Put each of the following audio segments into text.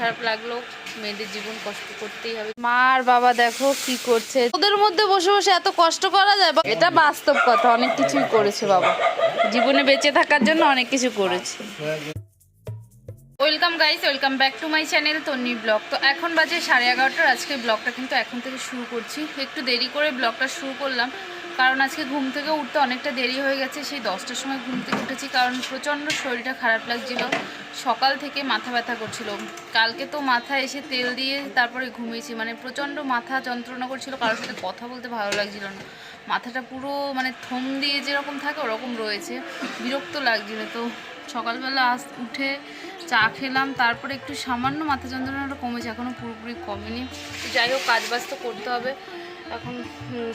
খারাপ লাগল, মেয়েদের জীবন কষ্ট করতেই হবে। মা আর বাবা দেখো কি করছে। ওদের মধ্যে বসে বসে এত কষ্ট করা যায় এটা বাস্তব কথা, অনেক কিছুই করেছে বাবা। জীবনে বেঁচে থাকার জন্য অনেক কিছু করেছে। Welcome guys welcome back to my channel Tonni blog তো এখন বাজে সাড়ে এগারোটার, আজকে ব্লগটা কিন্তু এখন থেকে শুরু করছি। একটু দেরি করে ব্লগটা শুরু করলাম। কারণ আজকে ঘুম থেকে উঠতে অনেকটা দেরি হয়ে গেছে, সেই দশটার সময় ঘুম থেকে উঠেছি কারণ প্রচণ্ড শরীরটা খারাপ লাগছিল। সকাল থেকে মাথা ব্যথা করছিল। কালকে তো মাথায় এসে তেল দিয়ে তারপরে ঘুমিয়েছি মানে প্রচণ্ড মাথা যন্ত্রণা করছিল, কারোর সাথে কথা বলতে ভালো লাগছিল না। মাথাটা পুরো মানে থম দিয়ে যেরকম থাকে, ওরকম রয়েছে। বিরক্ত লাগছিল তো। সকালবেলা আস, উঠে চা খেলাম, তারপরে একটু সামান্য মাথা যন্ত্রণাটা কমেছে এখনও পুরোপুরি কমেনি। যাই হোক কাজবাজ তো করতে হবে। এখন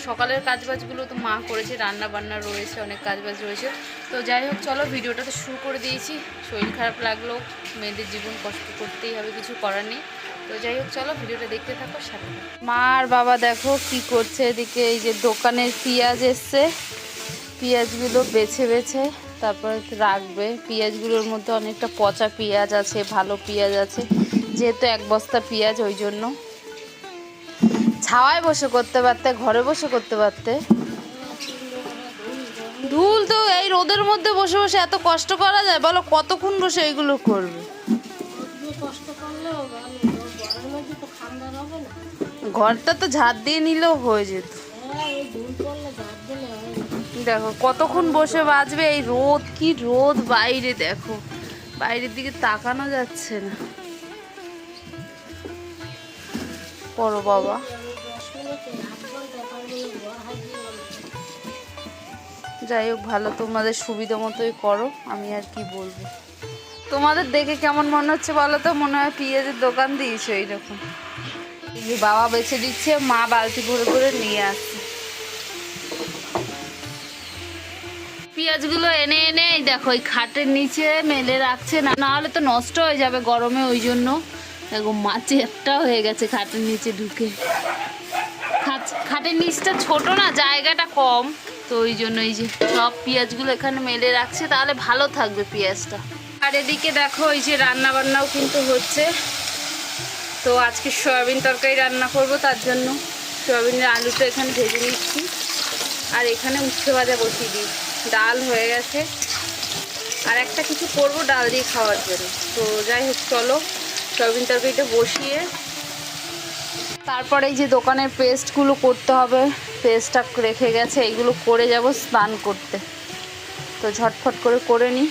সকালের কাজবাজগুলো তো মা করেছে রান্না বান্না রয়েছে, অনেক কাজবাজ রয়েছে। তো যাই হোক, চলো ভিডিওটা তো শুরু করে দিয়েছি। শরীর খারাপ লাগল, মেয়েদের জীবন কষ্ট করতেই হবে, কিছু করার নেই। তো যাই হোক, চলো ভিডিওটা দেখতে থাকো, সাথে মা আর বাবা দেখো কি করছে, এদিকে এই যে দোকানের পেঁয়াজ এসছে। পেঁয়াজগুলো বেছে বেছে, তারপরে রাখবে। পেঁয়াজগুলোর মধ্যে অনেকটা পচা পেঁয়াজ আছে, ভালো পেঁয়াজ আছে। যেহেতু এক বস্তা পেঁয়াজ, ওই জন্য। ছাওয়ায় বসে করতে পারতে, ঘরে বসে করতে পারতে? ধুল তো এই রোদের মধ্যে বসে বসে এত কষ্ট করা যায়, বলো কতক্ষণ বসে এইগুলো করবে? ঘরটা তো ঝাড় দিয়ে নিলেও হয়ে যেত। দেখো কতক্ষণ বসে বাজবে এই রোদ, কি রোদ বাইরে, দেখো। বাইরের দিকে তাকানো যাচ্ছে না। পড়ো বাবা। যাই হোক, ভালো, তোমাদের সুবিধা মতোই করো, আমি আর কি বলব। তোমাদের দেখে কেমন মনে হচ্ছে বলো তো? মনে হয় পেঁয়াজের দোকান দিয়েছ এইরকম। এই বাবা বেছে দিচ্ছে, মা বালতি ভরে করে নিয়ে আসছে। পেঁয়াজগুলো এনে এনে দেখো, এই খাটের নিচে মেলে রাখছে, না না হলে তো নষ্ট হয়ে যাবে গরমে ওই জন্য। দেখো, মাছে একটা হয়ে গেছে খাটের নিচে ঢুকে। খাট- খাটের নিচটা ছোট না, জায়গাটা কম। তো ওই জন্য এই যে সব পেঁয়াজগুলো এখানে মেলে রাখছে, তাহলে ভালো থাকবে পেঁয়াজটা। আর এদিকে দেখো এই যে রান্না বান্নাও কিন্তু হচ্ছে। তো আজকে সয়াবিন তরকারি রান্না করব, তার জন্য সয়াবিনের আলুটা এখানে ভেজে নিচ্ছি। আর এখানে উচ্ছে ভাজা বসিয়ে দিই। ডাল হয়ে গেছে। আর একটা কিছু করব ডাল দিয়ে খাওয়ার জন্য। তো যাই হোক, চলো সয়াবিন তরকারিটা বসিয়ে। তারপরে এই যে দোকানের পেস্টগুলো করতে হবে। পেস্টটা রেখে গেছে এইগুলো করে যাব স্নান করতে। তো ঝটফট করে করে নিই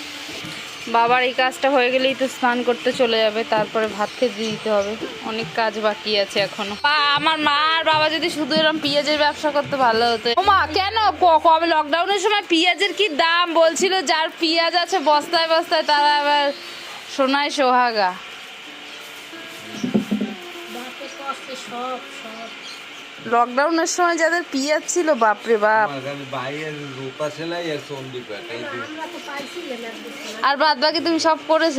বাবার এই কাজটা হয়ে গেলেই তো স্নান করতে চলে যাবে, তারপরে ভাত খেতে দিতে হবে। অনেক কাজ বাকি আছে এখনও। আমার মা আর বাবা যদি শুধু এরকম পেঁয়াজের ব্যবসা করতে ভালো হতো। মা, কেন? কবে লকডাউনের সময় পেঁয়াজের কি দাম? বলছিল যার পেঁয়াজ আছে বস্তায় বস্তায়, তারা আবার সোনায় সোহাগা। সব। লকডাউনের সময় যাদের পেঁয়াজ ছিল বাপরে বাপ। আমার খালি বাইরের রূপা সেলাই আর বাদ বাকি তুমি সব করেছ?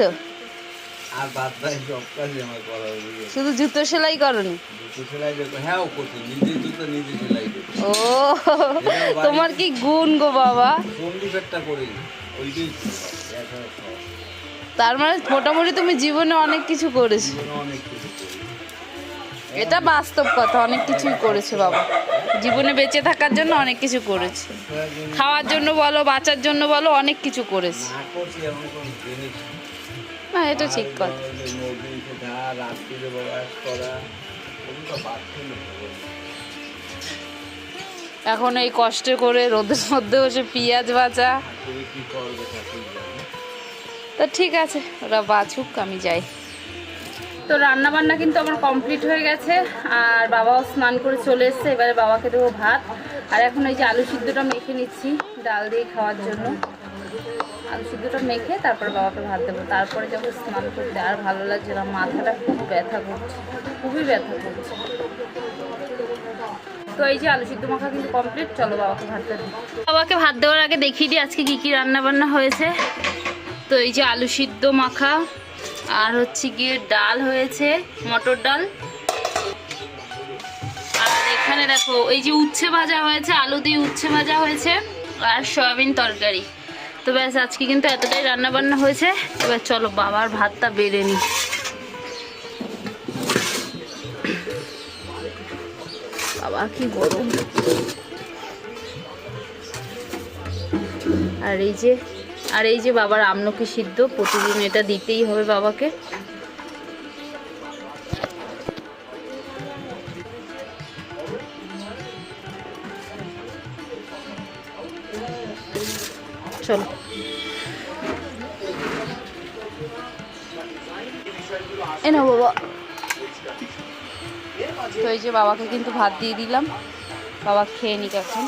আর বাদ বাকি সব কাজই আমার করা শুধু জুতো সেলাই করনি? জুতো সেলাই হ্যাঁ ও করছি নিজে জুতো নিজে সেলাই ও তোমার কি গুণ গো বাবা। সন্দীপেরটা করি। তার মানে মোটামুটি তুমি জীবনে অনেক কিছু করেছ। অনেক এটা বাস্তব কথা, অনেক কিছুই করেছে বাবা। জীবনে বেঁচে থাকার জন্য অনেক কিছু করেছে। খাওয়ার জন্য বলো, বাঁচার জন্য বলো, অনেক কিছু করেছে। না, এটা ঠিক কথা। এখন এই কষ্ট করে রোদের মধ্যে বসে পিঁয়াজ বাঁচা তো ঠিক আছে, ওরা বাঁচুক, আমি যাই। তো রান্না বান্না কিন্তু আমার কমপ্লিট হয়ে গেছে, আর বাবাও স্নান করে চলে এসছে, এবারে বাবাকে দেবো ভাত। আর এখন এই যে আলু সিদ্ধটা মেখে নিচ্ছি, ডাল দিয়ে খাওয়ার জন্য। আলু সিদ্ধটা মেখে তারপর বাবাকে ভাত দেবো। তারপরে যাব স্নান করতে। আর ভালো লাগছে না, মাথাটা খুব ব্যথা করছে, খুবই ব্যথা করছে। তো এই যে আলু সিদ্ধ মাখা কিন্তু কমপ্লিট, চলো বাবাকে ভাতটা দিই। বাবাকে ভাত দেওয়ার আগে দেখিয়ে দিই আজকে কী কী রান্না বান্না হয়েছে। তো এই যে আলু সিদ্ধ মাখা আর হচ্ছে গিয়ে ডাল হয়েছে, মটর ডাল। আর এখানে দেখো, এই যে উচ্ছে ভাজা হয়েছে, আলু দিয়ে উচ্ছে ভাজা হয়েছে, আর সয়াবিন তরকারি। তো ব্যাস, আজকে কিন্তু এতটাই রান্না বান্না হয়েছে। এবার চলো, বাবার ভাতটা বেড়ে নিই। বাবা, কি গরম। আর এই যে আর এই যে বাবার আমলকি সিদ্ধ, প্রতিদিন এটা দিতেই হবে বাবাকে। চলো। এ না বাবা। তো এই যে বাবাকে কিন্তু ভাত দিয়ে দিলাম। বাবা খেয়ে নিক এখন।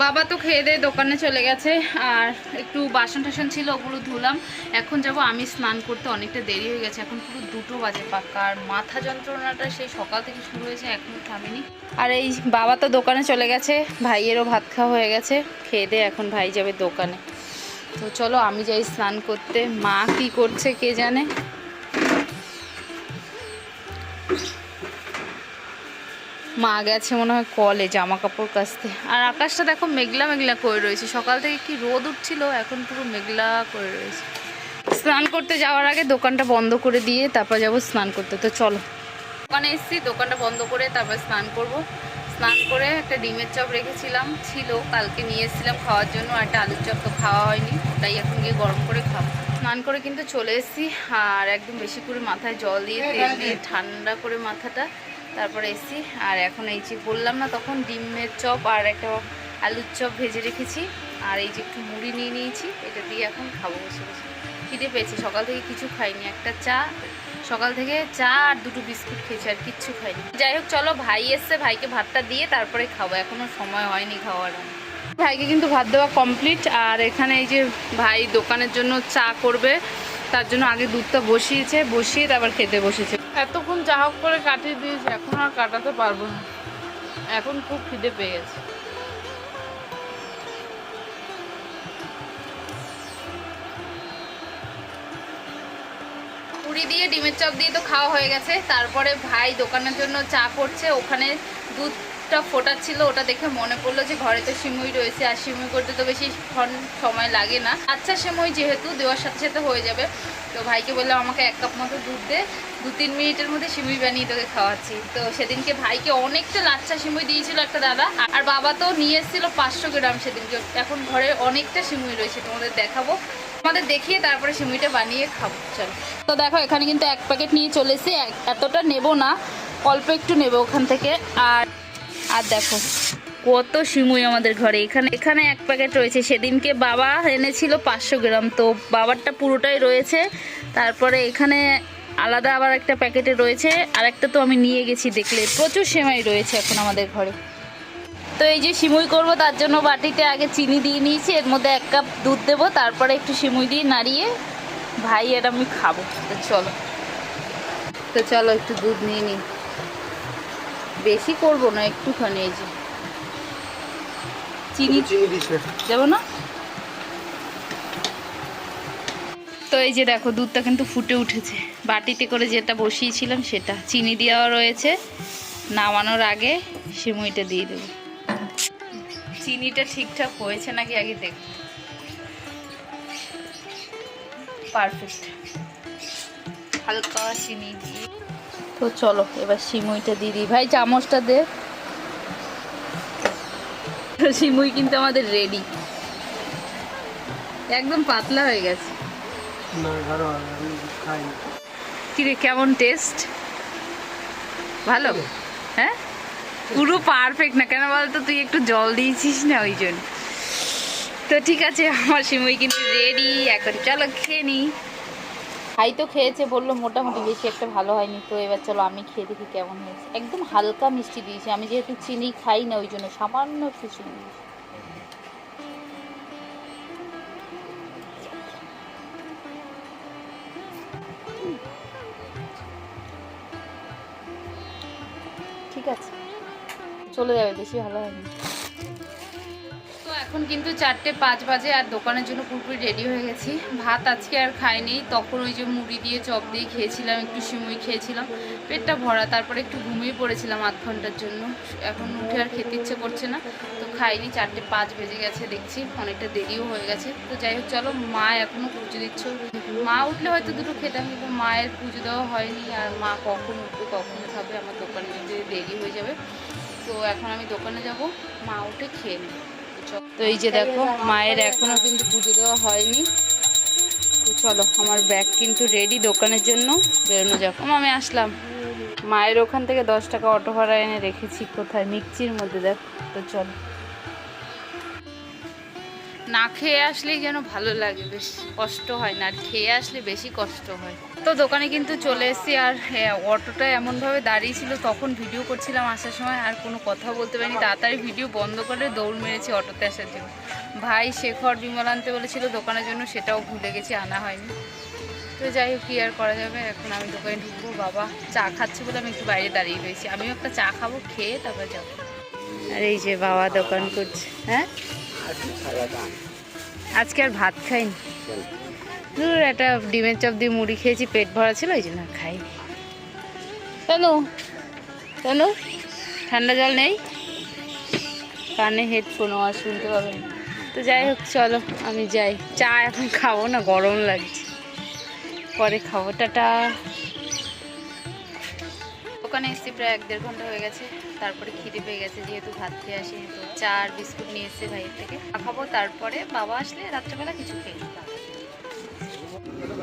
বাবা তো খেয়ে দিয়ে দোকানে চলে গেছে আর একটু বাসন টাসন ছিল, ওগুলো ধুলাম। এখন যাব আমি স্নান করতে, অনেকটা দেরি হয়ে গেছে। এখন পুরো দুটো বাজে পাক্কা। আর মাথা যন্ত্রণাটা সেই সকাল থেকে শুরু হয়েছে এখনও থামেনি। আর এই বাবা তো দোকানে চলে গেছে, ভাইয়েরও ভাত খাওয়া হয়ে গেছে। খেয়ে দিয়ে এখন ভাই যাবে দোকানে। তো চলো, আমি যাই স্নান করতে। মা কি করছে কে জানে? মা গেছে মনে হয় কলে জামা কাপড় কাচতে। আর আকাশটা দেখো মেঘলা মেঘলা করে রয়েছে। সকাল থেকে কি রোদ উঠছিল, এখন পুরো মেঘলা করে রয়েছে। স্নান করতে যাওয়ার আগে দোকানটা বন্ধ করে দিয়ে তারপর যাব স্নান করতে। তো চলো। দোকানে এসেছি, দোকানটা বন্ধ করে তারপর স্নান করব। স্নান করে একটা ডিমের চপ রেখেছিলাম, ছিল। কালকে নিয়ে এসেছিলাম খাওয়ার জন্য, আর একটা আলুর চপ তো খাওয়া হয়নি, তাই এখন গিয়ে গরম করে খাব। স্নান করে কিন্তু চলে এসেছি, আর একদম বেশি করে মাথায় জল দিয়ে, তেল দিয়ে ঠান্ডা করে মাথাটা তারপরে এসেছি। আর এখন এই যে বললাম না তখন ডিমের চপ আর একটা আলুর চপ ভেজে রেখেছি। আর এই যে একটু মুড়ি নিয়ে নিয়েছি, এটা দিয়ে এখন খাব বসে বসে। খিদে পেয়েছে, সকাল থেকে কিছু খাইনি, একটা চা। সকাল থেকে চা আর দুটো বিস্কুট খেয়েছি, আর কিচ্ছু খাইনি। যাই হোক, চলো, ভাই এসছে, ভাইকে ভাতটা দিয়ে তারপরে খাব। এখনও সময় হয়নি খাওয়ার। ভাইকে কিন্তু ভাত দেওয়া কমপ্লিট আর এখানে এই যে ভাই দোকানের জন্য চা করবে। তার জন্য আগে দুধটা বসিয়েছে বসিয়ে তারপর খেতে বসেছে। এতক্ষণ যা হোক করে কাটিয়ে দিয়েছে এখন আর কাটাতে পারব না। এখন খুব খিদে পেয়ে গেছে। পুরি দিয়ে ডিমের চপ দিয়ে তো খাওয়া হয়ে গেছে। তারপরে ভাই দোকানের জন্য চা করছে ওখানে দুধটা ফোটাচ্ছিল ওটা দেখে মনে পড়ল যে ঘরে তো সিমুই রয়েছে, আর সিমুই করতে তো বেশি সময় লাগে না। আচ্ছা সিমুই যেহেতু দেওয়ার সাথে সাথে হয়ে যাবে, তো ভাইকে বললাম, আমাকে এক কাপ মতো দুধ দে, দু তিন মিনিটের মধ্যে সিমুই বানিয়ে তোকে খাওয়াচ্ছি। তো সেদিনকে ভাইকে অনেকটা লাচ্চা সিমুই দিয়েছিল একটা দাদা, আর বাবা তো নিয়ে এসেছিল পাঁচশো গ্রাম সেদিনকে। এখন ঘরে অনেকটা সিমুই রয়েছে, তোমাদের দেখাবো। আমাদের দেখিয়ে তারপরে সিমুইটা বানিয়ে খাব, চলো। তো দেখো, এখানে কিন্তু এক প্যাকেট নিয়ে চলে এসেছি, এতটা নেব না, অল্প একটু নেব ওখান থেকে। আর আর দেখো, কত সিমুই আমাদের ঘরে। এখানে এখানে এক প্যাকেট রয়েছে। সেদিনকে বাবা এনেছিল পাঁচশো গ্রাম। তো বাবারটা পুরোটাই রয়েছে। তারপরে এখানে আলাদা আবার একটা প্যাকেটে রয়েছে। আর একটা তো আমি নিয়ে গেছি দেখলে। প্রচুর সেমাই রয়েছে এখন আমাদের ঘরে। তো এই যে সিমুই করব, তার জন্য বাটিতে আগে চিনি দিয়ে নিয়েছি। এর মধ্যে এক কাপ দুধ দেবো। তারপরে একটু সিমুই দিয়ে নাড়িয়ে ভাই আর আমি খাব। তো চলো। তো চলো একটু দুধ নিয়ে নিই। বেশি করব না একটুখানি এই যে। চিনি। দেবো না? তো এই যে দেখো দুধটা কিন্তু ফুটে উঠেছে। বাটিতে করে যেটা বসিয়েছিলাম সেটা। চিনি দেওয়া রয়েছে। নামানোর আগে সিমুইটা দিয়ে দেবো। চিনিটা ঠিকঠাক হয়েছে নাকি আগে দেখ। পারফেক্ট। হালকা চিনি দিয়ে তো চলো এবার সিমুইটা দিয়ে দিই। ভাই চামচটা দে। সিমুই কিন্তু আমাদের রেডি একদম পাতলা হয়ে গেছে। কিরে কেমন টেস্ট ভালো? হ্যাঁ? পুরো পারফেক্ট না। কেন বলতো তুই একটু জল দিয়েছিস না ওই জন্য। তো ঠিক আছে আমার সিমুই কিন্তু রেডি এখন চলো খেয়ে নিই ভাই তো খেয়েছে, বলল মোটামুটি বেশি একটা ভালো হয়নি, তো এবার চলো আমি খেয়ে দেখি কেমন হয়েছে। একদম হালকা মিষ্টি দিয়েছি, আমি যেহেতু চিনি খাই না, ওই জন্য সামান্য একটু চিনি ঠিক আছে। চলে যাবে, বেশি ভালো হয়নি। এখন কিন্তু চারটে পাঁচ বাজে আর দোকানের জন্য পুরোপুরি রেডি হয়ে গেছি। ভাত আজকে আর খাইনি, তখন ওই যে মুড়ি দিয়ে চপ দিয়ে খেয়েছিলাম, একটু সিমুই খেয়েছিলাম। পেটটা ভরা, তারপরে একটু ঘুমিয়ে পড়েছিলাম আধ ঘণ্টার জন্য। এখন উঠে আর খেতে ইচ্ছে করছে না, তো খাইনি, চারটে পাঁচ বেজে গেছে দেখছি, অনেকটা দেরিও হয়ে গেছে। তো যাই হোক, চলো, মা এখনও পুজো দিচ্ছ। মা উঠলে হয়তো দুটো খেতাম, কিন্তু মায়ের পুজো দেওয়া হয়নি, আর মা কখন উঠবে, কখন খাবে, আমার দোকানে যেতে দেরি হয়ে যাবে। তো এখন আমি দোকানে যাব, মা উঠে খেয়ে নেবে তো এই যে দেখো, মায়ের এখনও কিন্তু পুজো দেওয়া হয়নি। তো চলো, আমার ব্যাগ কিন্তু রেডি দোকানের জন্য। বেরোনো যাক। আমি আসলাম। মায়ের ওখান থেকে দশ টাকা অটো ভাড়া এনে রেখেছি কোথায়? মিক্সির মধ্যে, দেখ। তো চলো। না খেয়ে আসলেই যেন ভালো লাগে, বেশ কষ্ট হয় না, আর খেয়ে আসলে বেশি কষ্ট হয়। তো দোকানে কিন্তু চলে এসেছি, আর অটোটা এমনভাবে দাঁড়িয়ে ছিল, তখন ভিডিও করছিলাম আসার সময়, আর কোনো কথা বলতে পারিনি, তাড়াতাড়ি ভিডিও বন্ধ করে দৌড় মেরেছি অটোতে আসার জন্য। ভাই শেখর বিমল আনতে বলেছিল, দোকানের জন্য সেটাও ভুলে গেছি, আনা হয়নি। তো যাই হোক, কি আর করা যাবে, এখন আমি দোকানে ঢুকবো, বাবা চা খাচ্ছে বলে আমি একটু বাইরে দাঁড়িয়ে রয়েছি। আমিও একটা চা খাব, খেয়ে তারপর যাব। আর এই যে বাবা দোকান করছে হ্যাঁ? আজকে আর ভাত খাইনি। দূর একটা ডিমের চপ দিয়ে মুড়ি খেয়েছি, পেট ভরা ছিল, ওই জন্য আর খাইনি। কেন কেন ঠান্ডা জল নেই? কানে হেডফোন আওয়াজ শুনতে পাবেন তো যাই হোক, চলো, আমি যাই। চা এখন খাব না, গরম লাগছে। পরে খাব, টাটা। দোকানে এসেছি, প্রায় এক দেড় ঘণ্টা হয়ে গেছে। তারপরে খিদে পেয়ে গেছে, যেহেতু ভাত খেয়ে আসি তো চা আর বিস্কুট নিয়ে এসেছে ভাইয়ের থেকে। খাব, তারপরে বাবা আসলে রাত্রেবেলা কিছু খেয়ে।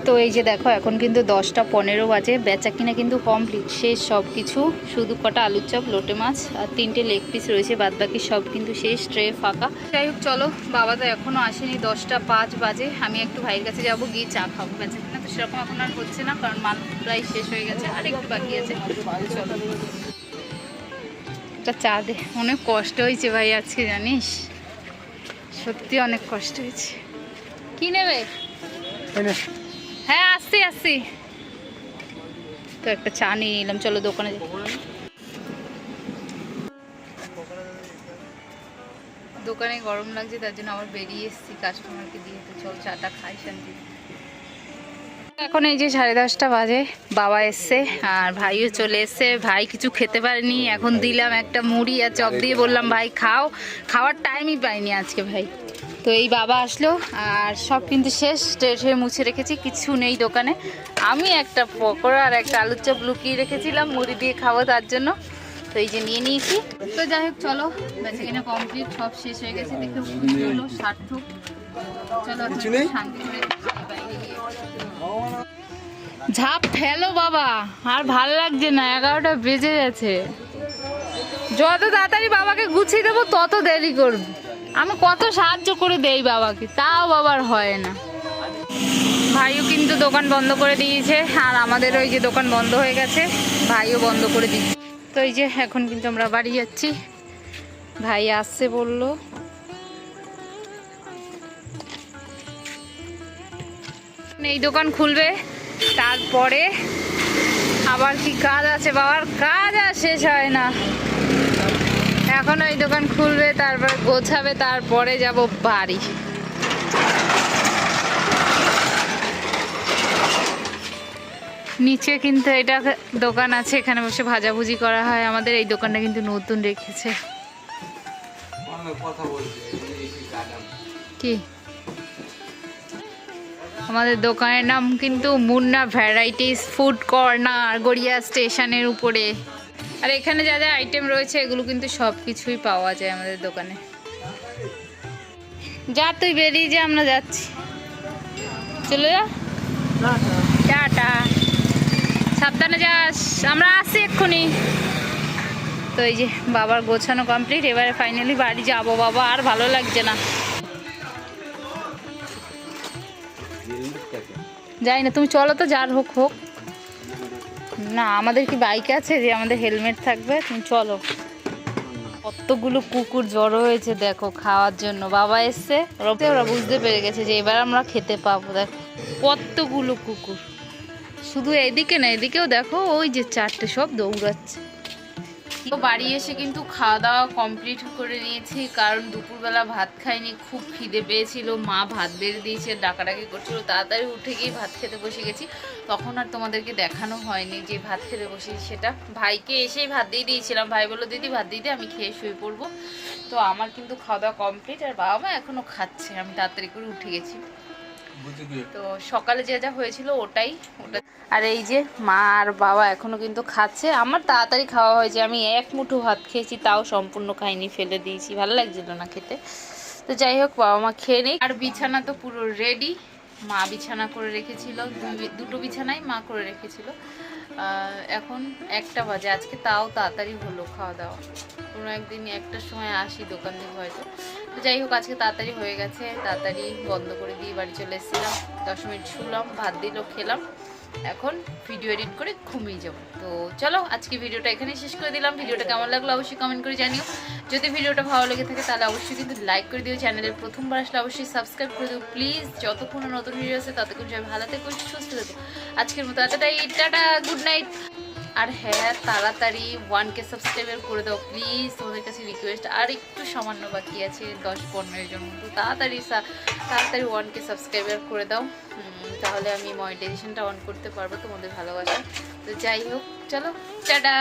তো এই যে দেখো, এখন কিন্তু দশটা পনেরো বাজে, বেচা কিনা কিন্তু কমপ্লিট শেষ সব কিছু শুধু কটা আলুর চপ, লোটে মাছ, আর তিনটে লেগ পিস রয়েছে বাদ বাকি সব কিন্তু শেষ ট্রে ফাঁকা। যাই হোক, চলো, বাবা তো এখনও আসেনি, দশটা পাঁচ বাজে, আমি একটু ভাইয়ের কাছে যাব, গিয়ে চা খাব, বেচা কিনা সেরকম এখন আর হচ্ছে না কারণ মাল প্রায় শেষ হয়ে গেছে আর একটু বাকি আছে। চলো একটা চা দে অনেক কষ্ট হয়েছে ভাই আজকে জানিস? সত্যি অনেক কষ্ট হয়েছে। কি নেবে? হ্যাঁ আসছি আসছি। তো একটা চা নিয়ে নিলাম চলো দোকানে দোকানে গরম লাগছে তার জন্য আবার বেরিয়ে এসেছি কাস্টমারকে দিয়ে তো চল চাটা খাই শান্তি এখন এই যে সাড়ে দশটা বাজে, বাবা এসছে আর ভাইও চলে এসছে। ভাই কিছু খেতে পারেনি, এখন দিলাম একটা মুড়ি আর চপ দিয়ে বললাম, ভাই, খাও। খাওয়ার টাইমই পাইনি আজকে ভাই। তো এই বাবা আসলো আর সব কিন্তু শেষ, ট্রে মুছে রেখেছি, কিছু নেই দোকানে। আমি একটা পকোড়া আর একটা আলুর চপ লুকিয়ে রেখেছিলাম, মুড়ি দিয়ে খাব তার জন্য। তো এই যে নিয়ে নিয়েছি। তো যাই হোক, চলো বেঁচে কিনা কমপ্লিট সব শেষ হয়ে গেছে, দেখে সার্থক। ঝাপ ফেলো বাবা আর ভালো লাগছে না এগারোটা বেজে গেছে। যত তাড়াতাড়ি বাবাকে গুছিয়ে দেবো তত দেরি করবে। আমি কত সাহায্য করে দেই বাবাকে তাও বাবার হয় না। ভাইও কিন্তু দোকান বন্ধ করে দিয়েছে আর আমাদের ওই যে দোকান বন্ধ হয়ে গেছে ভাইও বন্ধ করে দিয়েছে। তো এই যে এখন কিন্তু আমরা বাড়ি যাচ্ছি। ভাই আসছে বলল। এই দোকান খুলবে তারপরে আবার কি কাজ আছে বাবার কাজ আর শেষ হয় না। এখন ওই দোকান খুলবে তারপর গোছাবে তারপরে যাব বাড়ি। নিচে কিন্তু এটা দোকান আছে এখানে বসে ভাজাভুজি করা হয়। আমাদের এই দোকানটা কিন্তু নতুন রেখেছে। কি? আমাদের দোকানের নাম কিন্তু Munna varieties food corner Garia স্টেশনের উপরে। আর এখানে যা যা আইটেম রয়েছে, এগুলো কিন্তু সব কিছুই পাওয়া যায় আমাদের দোকানে। যা, তুই বেরিয়ে যা, আমরা যাচ্ছি। চলে যা। টাটা। সাবধানে যাস। আমরা আসি এক্ষুনি। তো এই যে, বাবার গোছানো কমপ্লিট এবারে ফাইনালি বাড়ি যাব বাবা, আর ভালো লাগছে না। যাই না, তুমি চলো তো যার হোক হোক। না, আমাদের কি বাইক আছে যে আমাদের হেলমেট থাকবে? তুমি চলো। কতগুলো কুকুর জড়ো হয়েছে, দেখো, খাওয়ার জন্য। বাবা এসছে ওরা বুঝতে পেরে গেছে যে এবার আমরা খেতে পাবো, দেখো। কতগুলো কুকুর। শুধু এদিকে না, এদিকেও দেখো, ওই যে চারটে সব দৌড়াচ্ছে। তো বাড়ি এসে কিন্তু খাওয়া দাওয়া কমপ্লিট করে নিয়েছি, কারণ দুপুরবেলা ভাত খাইনি, খুব খিদে পেয়েছিল। মা ভাত বেড়ে দিয়েছে, ডাকাডাকি করছিল। তাড়াতাড়ি উঠে গিয়ে ভাত খেতে বসে গেছি। তখন আর তোমাদেরকে দেখানো হয়নি যে ভাত খেতে বসেছি সেটা। ভাইকে এসেই ভাত দিয়ে দিয়েছিলাম। ভাই বলল, দিদি, ভাত দিদি আমি খেয়ে শুয়ে পড়ব। তো আমার কিন্তু খাওয়া দাওয়া কমপ্লিট আর বাবা মা এখনও খাচ্ছে। আমি তাড়াতাড়ি করে উঠে গেছি। তো সকালে যে যা হয়েছিল ওটাই, ওটা। আর এই যে মা আর বাবা এখনও কিন্তু খাচ্ছে। আমার তাড়াতাড়ি খাওয়া হয়েছে। আমি এক মুঠো ভাত খেয়েছি, তাও সম্পূর্ণ খাইনি, ফেলে দিয়েছি। ভালো লাগছিল না খেতে। তো যাই হোক, বাবা মা খেয়ে নেই আর বিছানা তো পুরো রেডি মা বিছানা করে রেখেছিল। দুটো বিছানাই মা করে রেখেছিল। এখন একটা বাজে। আজকে তাও তাড়াতাড়ি হলো খাওয়া দাওয়া। কোনো একদিন একটার সময় আসি দোকান থেকে হয়তো। তো যাই হোক, আজকে তাড়াতাড়ি হয়ে গেছে। তাড়াতাড়ি বন্ধ করে দিয়ে বাড়ি চলে এসেছিলাম। দশ মিনিট শুলাম, ভাত দিল, খেলাম। এখন ভিডিও এডিট করে ঘুমিয়ে যাব। তো চলো, আজকে ভিডিওটা এখানেই শেষ করে দিলাম। ভিডিওটা কেমন লাগল অবশ্যই কমেন্ট করে জানিও। যদি ভিডিওটা ভালো লেগে থাকে তাহলে অবশ্যই কিন্তু লাইক করে দিও। চ্যানেলের প্রথমবার আসলে অবশ্যই সাবস্ক্রাইব করে দিও। প্লিজ যতক্ষণ নতুন ভিডিও আছে ততক্ষণ সবাই ভালো থেকো, সুস্থ থেকো। আজকের মতো এতটাই। টাটা গুড নাইট আর হ্যাঁ তাড়াতাড়ি ওয়ান কে সাবস্ক্রাইবার করে দাও প্লিজ তোমাদের কাছে রিকোয়েস্ট আর একটু সামান্য বাকি আছে, দশ পনেরো জন মতো। তাড়াতাড়ি তাড়াতাড়ি ওয়ান কে সাবস্ক্রাইবার করে দাও। তাহলে আমি মনিটাইজেশনটা অন করতে পারব তোমাদের ভালোবাসা তো যাই হোক চলো টাটা!